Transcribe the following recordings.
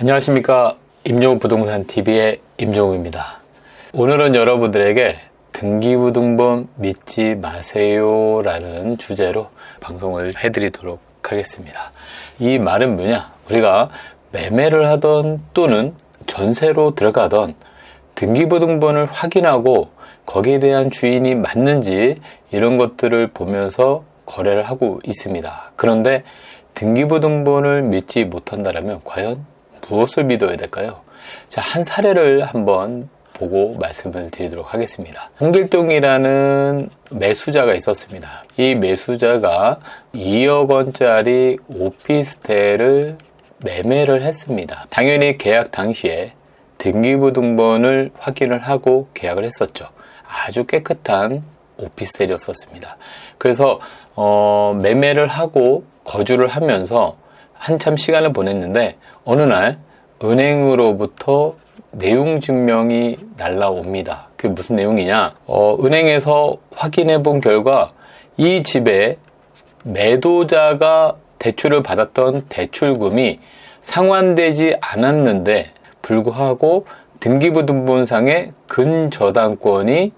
안녕하십니까 임종우 부동산 TV의 임종우입니다. 오늘은 여러분들에게 등기부등본 믿지 마세요 라는 주제로 방송을 해드리도록 하겠습니다. 이 말은 뭐냐? 우리가 매매를 하던 또는 전세로 들어가던 등기부등본을 확인하고 거기에 대한 주인이 맞는지 이런 것들을 보면서 거래를 하고 있습니다. 그런데 등기부등본을 믿지 못한다면 과연 무엇을 믿어야 될까요? 자, 한 사례를 한번 보고 말씀을 드리도록 하겠습니다. 홍길동이라는 매수자가 있었습니다. 이 매수자가 2억 원짜리 오피스텔을 매매를 했습니다. 당연히 계약 당시에 등기부 등본을 확인을 하고 계약을 했었죠. 아주 깨끗한 오피스텔이었었습니다. 그래서 어, 매매를 하고 거주를 하면서 한참 시간을 보냈는데 어느 날 은행으로부터 내용 증명이 날라옵니다. 그게 무슨 내용이냐? 어, 은행에서 확인해 본 결과 이 집에 매도자가 대출을 받았던 대출금이 상환되지 않았는데 불구하고 등기부등본상의 근저당권이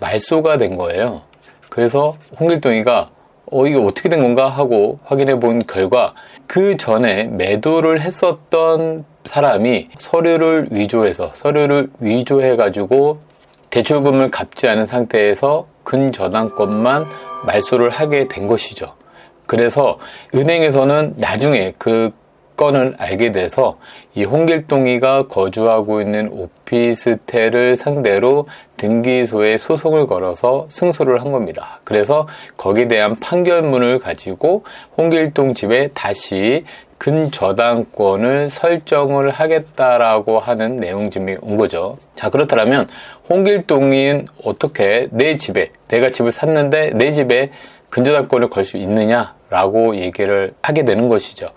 말소가 된 거예요. 그래서 홍길동이가 어, 이게 어떻게 된 건가 하고 확인해 본 결과 그 전에 매도를 했었던 사람이 서류를 위조해서 서류를 위조해 가지고 대출금을 갚지 않은 상태에서 근저당권만 말소를 하게 된 것이죠. 그래서 은행에서는 나중에 그 건을 알게 돼서 이 홍길동이가 거주하고 있는 오피스텔을 상대로 등기소에 소송을 걸어서 승소를 한 겁니다. 그래서 거기에 대한 판결문을 가지고 홍길동 집에 다시 근저당권을 설정을 하겠다라고 하는 내용 증명이 온 거죠. 자, 그렇다면 홍길동인 어떻게 내 집에 내가 집을 샀는데 내 집에 근저당권을 걸 수 있느냐 라고 얘기를 하게 되는 것이죠.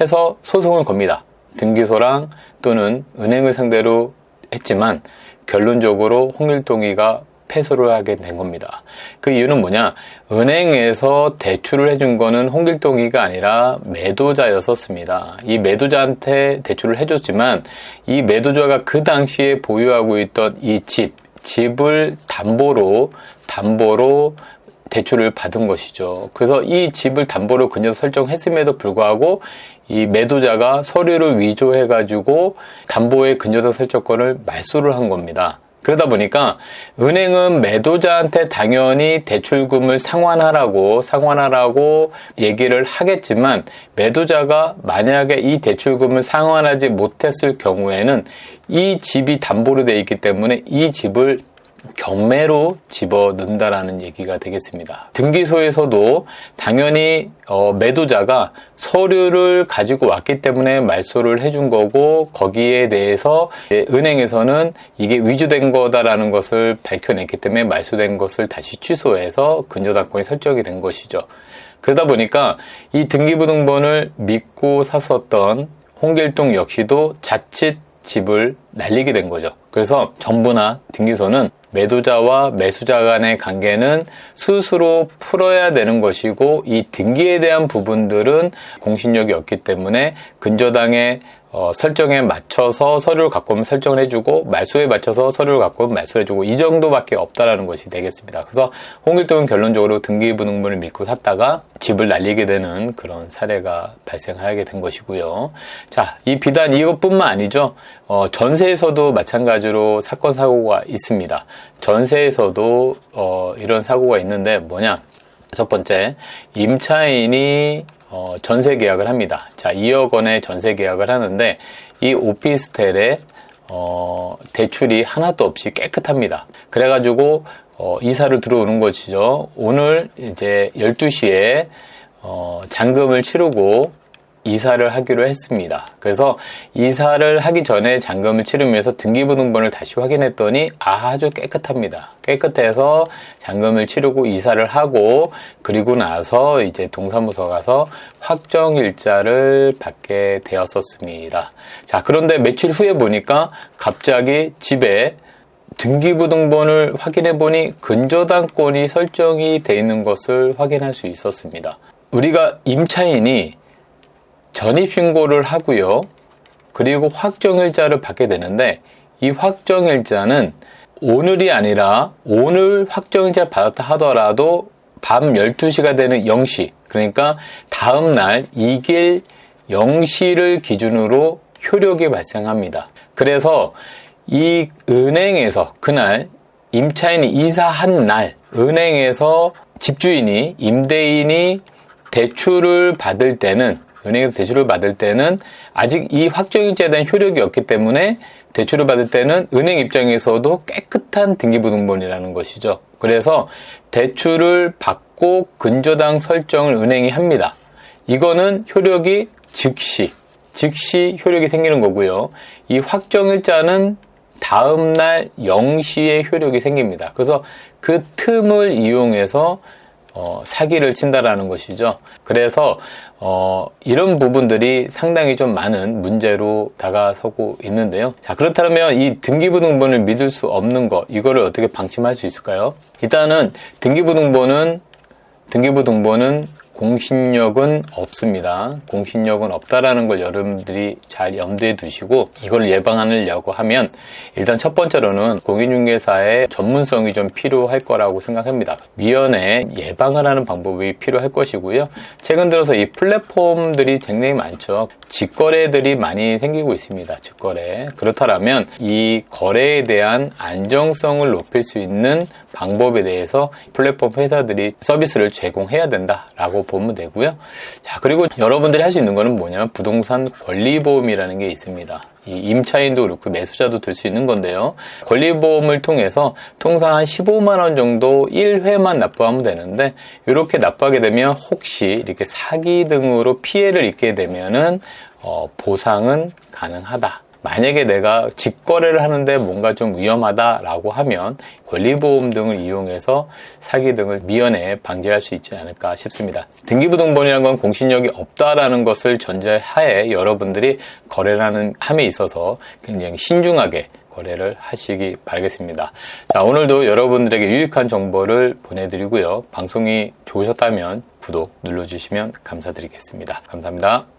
해서 소송을 겁니다. 등기소랑 또는 은행을 상대로 했지만 결론적으로 홍길동이가 패소를 하게 된 겁니다. 그 이유는 뭐냐? 은행에서 대출을 해준 거는 홍길동이가 아니라 매도자였었습니다. 이 매도자한테 대출을 해줬지만 이 매도자가 그 당시에 보유하고 있던 이 집, 집을 담보로 담보로 대출을 받은 것이죠. 그래서 이 집을 담보로 그녀 설정했음에도 불구하고 이 매도자가 서류를 위조해가지고 담보의 근저당 설정권을 말소를 한 겁니다. 그러다 보니까 은행은 매도자한테 당연히 대출금을 상환하라고 상환하라고 얘기를 하겠지만 매도자가 만약에 이 대출금을 상환하지 못했을 경우에는 이 집이 담보로 되어 있기 때문에 이 집을 경매로 집어넣는다라는 얘기가 되겠습니다. 등기소에서도 당연히 어, 매도자가 서류를 가지고 왔기 때문에 말소를 해준 거고 거기에 대해서 은행에서는 이게 위조된 거다라는 것을 밝혀냈기 때문에 말소된 것을 다시 취소해서 근저당권이 설정이 된 것이죠. 그러다 보니까 이 등기부등본을 믿고 샀었던 홍길동 역시도 자칫 집을 날리게 된 거죠. 그래서 정부나 등기소는 매도자와 매수자 간의 관계는 스스로 풀어야 되는 것이고 이 등기에 대한 부분들은 공신력이 없기 때문에 근저당의 어, 설정에 맞춰서 서류를 갖고 오면 설정을 해주고 말소에 맞춰서 서류를 갖고 오면 말소를 해주고 이 정도밖에 없다라는 것이 되겠습니다. 그래서 홍길동은 결론적으로 등기부등본을 믿고 샀다가 집을 날리게 되는 그런 사례가 발생하게 된 것이고요. 자, 이 비단 이것뿐만 아니죠. 어, 전세에서도 마찬가지로 사건 사고가 있습니다. 전세에서도 어, 이런 사고가 있는데 뭐냐? 첫 번째, 임차인이 어, 전세 계약을 합니다. 자, 2억 원의 전세 계약을 하는데 이 오피스텔에 어, 대출이 하나도 없이 깨끗합니다. 그래가지고 어, 이사를 들어오는 것이죠. 오늘 이제 12시에 어, 잔금을 치르고 이사를 하기로 했습니다. 그래서 이사를 하기 전에 잔금을 치르면서 등기부등본을 다시 확인했더니 아주 깨끗합니다. 깨끗해서 잔금을 치르고 이사를 하고 그리고 나서 이제 동사무소 가서 확정 일자를 받게 되었었습니다. 자, 그런데 며칠 후에 보니까 갑자기 집에 등기부등본을 확인해 보니 근저당권이 설정이 되어 있는 것을 확인할 수 있었습니다. 우리가 임차인이 전입신고를 하고요. 그리고 확정일자를 받게 되는데 이 확정일자는 오늘이 아니라 오늘 확정일자 받았다 하더라도 밤 12시가 되는 0시 그러니까 다음 날 이길 0시를 기준으로 효력이 발생합니다. 그래서 이 은행에서 그날 임차인이 이사한 날 은행에서 집주인이 임대인이 대출을 받을 때는 은행에서 대출을 받을 때는 아직 이 확정일자에 대한 효력이 없기 때문에 대출을 받을 때는 은행 입장에서도 깨끗한 등기부등본이라는 것이죠. 그래서 대출을 받고 근저당 설정을 은행이 합니다. 이거는 효력이 즉시, 즉시 효력이 생기는 거고요. 이 확정일자는 다음날 0시에 효력이 생깁니다. 그래서 그 틈을 이용해서 어, 사기를 친다라는 것이죠. 그래서 어, 이런 부분들이 상당히 좀 많은 문제로 다가서고 있는데요. 자 그렇다면 이 등기부등본을 믿을 수 없는 것 이거를 어떻게 방침할 수 있을까요? 일단은 등기부등본은 등기부등본은 공신력은 없습니다. 공신력은 없다라는 걸 여러분들이 잘 염두에 두시고 이걸 예방하려고 하면 일단 첫 번째로는 공인중개사의 전문성이 좀 필요할 거라고 생각합니다. 미연에 예방을 하는 방법이 필요할 것이고요. 최근 들어서 이 플랫폼들이 굉장히 많죠. 직거래들이 많이 생기고 있습니다. 직거래. 그렇다면 이 거래에 대한 안정성을 높일 수 있는 방법에 대해서 플랫폼 회사들이 서비스를 제공해야 된다라고 보면 되고요. 자, 그리고 여러분들이 할 수 있는 거는 뭐냐면 부동산 권리보험이라는 게 있습니다. 이 임차인도 그렇고 매수자도 들 수 있는 건데요. 권리보험을 통해서 통상 한 15만 원 정도 1회만 납부하면 되는데 이렇게 납부하게 되면 혹시 이렇게 사기 등으로 피해를 입게 되면은 어, 보상은 가능하다. 만약에 내가 직거래를 하는데 뭔가 좀 위험하다라고 하면 권리보험 등을 이용해서 사기 등을 미연에 방지할 수 있지 않을까 싶습니다. 등기부등본이라는 건 공신력이 없다라는 것을 전제하에 여러분들이 거래를 하는 함에 있어서 굉장히 신중하게 거래를 하시기 바라겠습니다. 자, 오늘도 여러분들에게 유익한 정보를 보내드리고요. 방송이 좋으셨다면 구독 눌러주시면 감사드리겠습니다. 감사합니다.